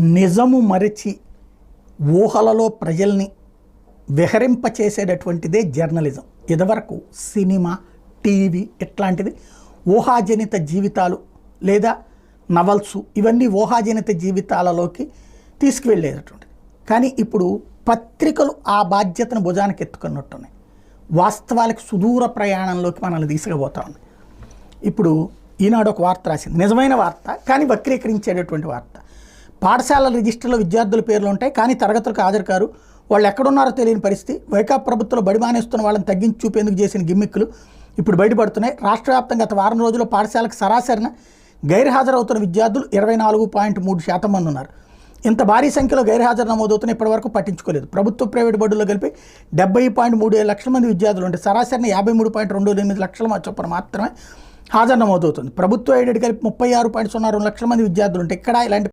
నిజము మరచి ఊహలలో ప్రజల్ని విహరింపచేసేటటువంటిదే జర్నలిజం. ఇదివరకు సినిమా టీవీ ఇట్లాంటిది ఊహాజనిత జీవితాలు లేదా నవల్సు ఇవన్నీ ఊహాజనిత జీవితాలలోకి తీసుకువెళ్ళేటటువంటిది. కానీ ఇప్పుడు పత్రికలు ఆ బాధ్యతను భుజానికి ఎత్తుకున్నట్టున్నాయి. వాస్తవాలకు సుదూర ప్రయాణంలోకి మనల్ని తీసుకుపోతా ఉంది ఇప్పుడు ఈనాడు ఒక వార్త రాసింది. నిజమైన వార్త కానీ వక్రీకరించేటటువంటి వార్త. పాఠశాల రిజిస్టర్లో విద్యార్థుల పేర్లు ఉంటాయి కానీ తరగతులకు హాజరు కారు వాళ్ళు ఎక్కడున్నారో తెలియని పరిస్థితి. వైకాప్ ప్రభుత్వంలో బడి మానేస్తున్న వాళ్ళని తగ్గించి చూపేందుకు చేసిన గిమ్మిక్కులు ఇప్పుడు బయటపడుతున్నాయి. రాష్ట్ర వ్యాప్తంగా గత వారం రోజుల్లో పాఠశాలకు సరాసరిన గైర్హాజరవుతున్న విద్యార్థులు ఇరవై నాలుగు పాయింట్ మూడు శాతం మంది ఉన్నారు. ఇంత భారీ సంఖ్యలో గైర్హాజరు నమోదవుతున్న ఇప్పటివరకు పట్టించుకోలేదు. ప్రభుత్వ ప్రైవేటు బడుల్లో కలిపి డెబ్బై పాయింట్ మూడు ఏడు లక్షల మంది విద్యార్థులు ఉంటే సరాసరిన యాభై మూడు పాయింట్ రెండు ఎనిమిది లక్షల చొప్పున మాత్రమే హాజరు నమోదవుతుంది. ప్రభుత్వ ఎయిడెడ్ కలిపి ముప్పై ఆరు పాయింట్ సున్నా రెండు లక్షల మంది విద్యార్థులు ఉంటే ఇక్కడ ఇలాంటి